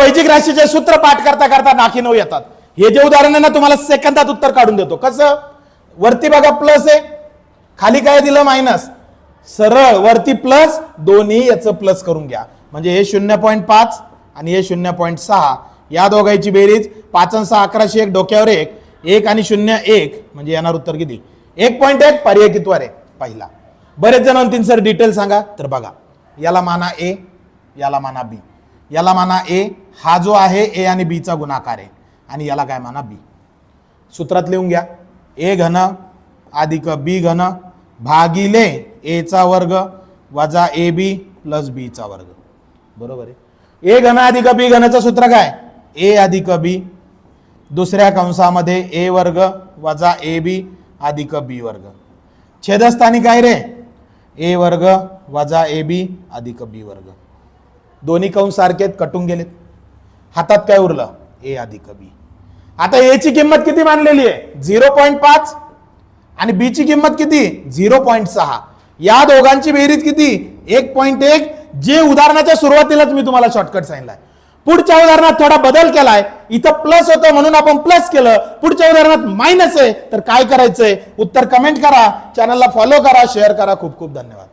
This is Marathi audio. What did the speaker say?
वैजिक राशीचे सूत्र पाठ करता करता नाकी नऊ येतात. हे जे उदाहरण आहे ना तुम्हाला सेकंदात उत्तर काढून देतो. कसं? वरती बघा प्लस आहे. खाली काय दिलं? मायनस सरळ वरती प्लस दोन्ही याचं प्लस करून घ्या. म्हणजे हे शून्य पॉईंट पाच आणि हे शून्य पॉईंट सहा. या दोघांची बेरीज पाच आणि सहा अकराशे एक डोक्यावर एक. एक आणि शून्य एक. म्हणजे येणार उत्तर किती? एक पॉईंट एक पर्याय कितवर आहे पहिला. बरेच जण म्हणतील सर डिटेल सांगा. तर बघा याला माना ए याला माना बी याला माना ए हा जो आहे ए आणि बीचा गुणाकार आहे. आणि याला काय माना बी? सूत्रात लिहून घ्या. ए घन अधिक बी घन भागिले एचा वर्ग वजा ए बी प्लस बीचा वर्ग. बरोबर आहे? ए घन अधिक बी घनचं सूत्र काय? ए अधिक बी. दुसऱ्या कंसामध्ये ए वर्ग वजा ए बी अधिक बी वर्ग. छेदस्थानी काय रे? ए वर्ग वजा ए बी अधिक बी वर्ग. दोन्ही कंस सारखे आहेत, कटून गेलेत. हातात काय उरलं? ए अधिक बी आता ए ची किंमत किती मानलेली आहे? झिरो पॉईंट पाच. आणि बी ची किंमत किती? झिरो पॉईंट सहा. या दोघांची बेरीज किती? एक पॉईंट एक. जे उदाहरणाच्या सुरुवातीलाच मी तुम्हाला शॉर्टकट सांगितलाय. पुढच्या उदाहरणात थोडा बदल केलाय. इथं प्लस होतं म्हणून आपण प्लस केलं. पुढच्या उदाहरणात मायनस आहे. तर काय करायचंय? उत्तर कमेंट करा. चॅनलला फॉलो करा. शेअर करा. खूप खूप धन्यवाद.